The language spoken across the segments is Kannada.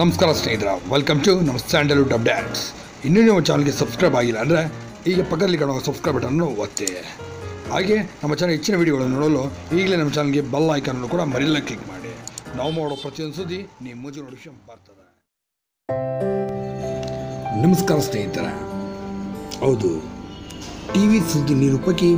ನಮಸ್ಕಾರ ಸ್ನೇಹಿತರ ವೆಲ್ಕಮ್ ಟು ನಮ್ಮ ಸ್ಯಾಂಡಲ್ವುಡ್ ಅಪ್ಡೇಟ್ಸ್ ಇನ್ನೂ ನೀವು ಚಾನಲ್ಗೆ ಸಬ್ಸ್ಕ್ರೈಬ್ ಆಗಿಲ್ಲ ಅಂದರೆ ಈಗ ಪಕ್ಕದಲ್ಲಿ ಕಾಣುವ ಸಬ್ಸ್ಕ್ರೈಬ್ ಬಟನ್ನು ಒತ್ತಿ. ಹಾಗೆ ನಮ್ಮ ಚಾನಲ್ ಹೆಚ್ಚಿನ ವಿಡಿಯೋಗಳನ್ನು ನೋಡಲು ಈಗಲೇ ನಮ್ಮ ಚಾನಲ್ಗೆ ಬೆಲ್ ಐಕಾನನ್ನು ಕೂಡ ಮರಿಲ್ಲ ಕ್ಲಿಕ್ ಮಾಡಿ. ನಾವು ಮಾಡೋ ಪ್ರತಿಯೊಂದು ಸುದ್ದಿ ನೀವು ಮುಂಚೆ ನೋಟಿಫಿಕೇಶನ್ ಬರ್ತದೆ. ನಮಸ್ಕಾರ ಸ್ನೇಹಿತರ. ಹೌದು ಟಿ ವಿ ಸುದ್ದಿ ನಿರೂಪಕಿ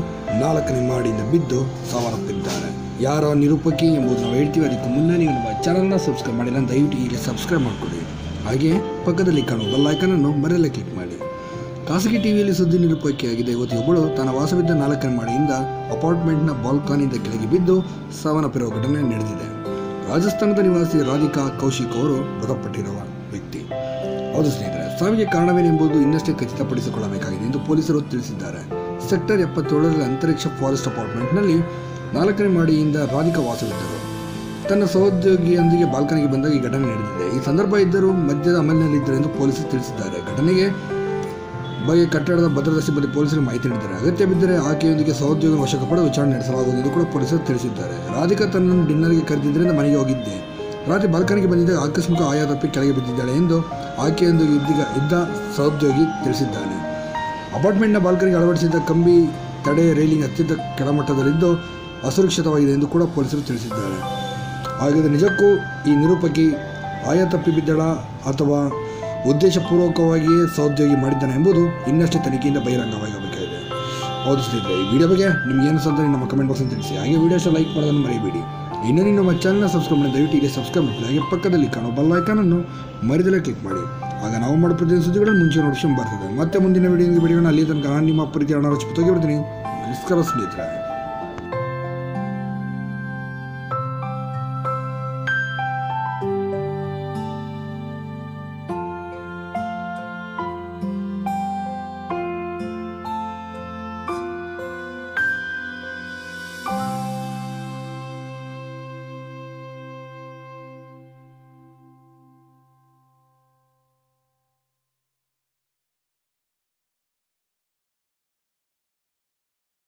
ನಾಲ್ಕನೇ ಮಾಡಿಂದ ಬಿದ್ದು ಸಾವನ್ನಪ್ಪಿದ್ದಾರೆ ಯಾರ ನಿರೂಪಕಿ ಎಂಬುದು ನಾವು ಹೇಳ್ತೀವಿ, ಅದಕ್ಕೂ ಮುನ್ನ ನೀವು ನಮ್ಮ ಚಾನಲ್ನ ಸಬ್ಸ್ಕ್ರೈಬ್ ಮಾಡಿಲ್ಲ ದಯವಿಟ್ಟು ಈಗ ಸಬ್ಸ್ಕ್ರೈಬ್ ಮಾಡಿಕೊಡಿ ಹಾಗೆ ಪಕ್ಕದಲ್ಲಿ ಕಾಣುವ ಬೆಲ್ ಐಕನನ್ನು ಮರೆಯಲ್ಲ ಕ್ಲಿಕ್ ಮಾಡಿ. ಖಾಸಗಿ ಟಿವಿಯಲ್ಲಿ ಸುದ್ದಿ ನಿರೂಪಕಿಯಾಗಿದೆ ಯುವತಿಯೊಬ್ಬಳು ತನ್ನ ವಾಸವಿದ್ದ ನಾಲ್ಕನೇ ಮಾಡಿಯಿಂದ ಅಪಾರ್ಟ್ಮೆಂಟ್ನ ಬಾಲ್ಕಾನಿಯಿಂದ ಕೆಳಗೆ ಬಿದ್ದು ಸಾವನ್ನಪ್ಪಿರುವ ಘಟನೆ ನಡೆದಿದೆ. ರಾಜಸ್ಥಾನದ ನಿವಾಸಿ ರಾಧಿಕಾ ಕೌಶಿಕ್ ಅವರು ಮೃತಪಟ್ಟಿರುವ ವ್ಯಕ್ತಿ. ಹೌದು ಸ್ನೇಹಿತರೆ, ಸಾವಿಗೆ ಕಾರಣವೇನೆಂಬುದು ಇನ್ನಷ್ಟೇ ಖಚಿತಪಡಿಸಿಕೊಳ್ಳಬೇಕಾಗಿದೆ ಎಂದು ಪೊಲೀಸರು ತಿಳಿಸಿದ್ದಾರೆ. ಸೆಕ್ಟರ್ ಎಪ್ಪತ್ತೇಳರಲ್ಲಿ ಅಂತರಿಕ್ಷ ಫಾರೆಸ್ಟ್ ಅಪಾರ್ಟ್ಮೆಂಟ್ನಲ್ಲಿ ನಾಲ್ಕನೇ ಮಾಡಿಯಿಂದ ರಾಧಿಕಾ ವಾಸವಿದ್ದರು. ತನ್ನ ಸಹೋದ್ಯೋಗಿಯೊಂದಿಗೆ ಬಾಲ್ಕನಿಗೆ ಬಂದಾಗ ಈ ಘಟನೆ ನಡೆದಿದೆ. ಈ ಸಂದರ್ಭ ಇದ್ದರೂ ಮದ್ಯದ ಅಮಲಿನಲ್ಲಿದ್ದರು ಎಂದು ಪೊಲೀಸರು ತಿಳಿಸಿದ್ದಾರೆ. ಘಟನೆಗೆ ಬಗ್ಗೆ ಕಟ್ಟಡದ ಭದ್ರತಾ ಸಿಬ್ಬಂದಿ ಪೊಲೀಸರು ಮಾಹಿತಿ ನೀಡಿದ್ದಾರೆ. ಅಗತ್ಯ ಬಿದ್ದರೆ ಆಕೆಯೊಂದಿಗೆ ಸಹೋದ್ಯೋಗಿ ವಶಕ್ಕೆ ಪಡೆದು ವಿಚಾರಣೆ ನಡೆಸಲಾಗುವುದು ಎಂದು ಕೂಡ ಪೊಲೀಸರು ತಿಳಿಸಿದ್ದಾರೆ. ರಾಧಿಕಾ ತನ್ನನ್ನು ಡಿನ್ನರ್ಗೆ ಕರೆದಿದ್ದರಿಂದ ಮನೆಗೆ ಹೋಗಿದ್ದೆ. ರಾತ್ರಿ ಬಾಲ್ಕನಿಗೆ ಬಂದಿದ್ದಾಗ ಆಕಸ್ಮಿಕ ಆಯಾ ತಪ್ಪಿ ಕೆಳಗೆ ಬಿದ್ದಿದ್ದಾಳೆ ಎಂದು ಆಕೆಯೊಂದಿಗೆ ಇದ್ದೀಗ ಇದ್ದ ಸಹೋದ್ಯೋಗಿ ತಿಳಿಸಿದ್ದಾನೆ ಅಪಾರ್ಟ್ಮೆಂಟ್ನ ಬಾಲ್ಕನಿಗೆ ಅಳವಡಿಸಿದ್ದ ಕಂಬಿ ತಡೆ, ರೈಲಿಂಗ್ ಅತ್ಯಂತ ಕೆಳಮಟ್ಟದಲ್ಲಿದ್ದು ಅಸುರಕ್ಷಿತವಾಗಿದೆ ಎಂದು ಕೂಡ ಪೊಲೀಸರು ತಿಳಿಸಿದ್ದಾರೆ. ಹಾಗಾದರೆ ನಿಜಕ್ಕೂ ಈ ನಿರೂಪಕಿ ಆಯ ತಪ್ಪಿ ಬಿದ್ದಳ ಅಥವಾ ಉದ್ದೇಶಪೂರ್ವಕವಾಗಿಯೇ ಸಹೋದ್ಯೋಗಿ ಮಾಡಿದ್ದಾನೆ ಎಂಬುದು ಇನ್ನಷ್ಟು ತನಿಖೆಯಿಂದ ಬಹಿರಂಗವಾಗಬೇಕಾಗಿದೆ ಹೌದು ಸ್ನೇಹಿತರೆ ಈ ವಿಡಿಯೋ ಬಗ್ಗೆ ನಿಮ್ಗೆ ಏನು ಅಂತ ನಮ್ಮ ಕಮೆಂಟ್ ಬಾಕ್ಸಲ್ಲಿ ತಿಳಿಸಿ. ಹಾಗೆ ವಿಡಿಯೋಸ್ ಲೈಕ್ ಮಾಡೋದನ್ನು ಮರಿಬೇಡಿ. ಇನ್ನೂ ನಿಮ್ಮ ಚಾನಲ್ನ ಸಬ್ಸ್ಕ್ರೈಬ್ ಮಾಡಿ ದಯವಿಟ್ಟು ಈಗ ಸಬ್ಸ್ಕ್ರೈಬ್ ಮಾಡಿ ಹಾಗೆ ಪಕ್ಕದಲ್ಲಿ ಕಾಣೋ ಬೆಲ್ ಐಕಾನನ್ನು ಮರಿದಲ್ಲೇ ಕ್ಲಿಕ್ ಮಾಡಿ. ಆಗ ನಾವು ಮಾಡೋ ಪ್ರತಿಯೊಂದು ಸುದ್ದಿಗಳನ್ನು ಮುಂಚೆ ನೋಡಿಸಿ ಬರ್ತದೆ. ಮತ್ತೆ ಮುಂದಿನ ವಿಡಿಯೋ ವಿಡಿಯೋನ ಅಲ್ಲಿ ತನಕ ನಾನು ನಿಮ್ಮ ಪ್ರೀತಿ ಹಣ ರಚಿಪತೋಗಿ ಬಿಡ್ತೀನಿ ನಮಸ್ಕಾರ ಸ್ನೇಹಿತರೆ.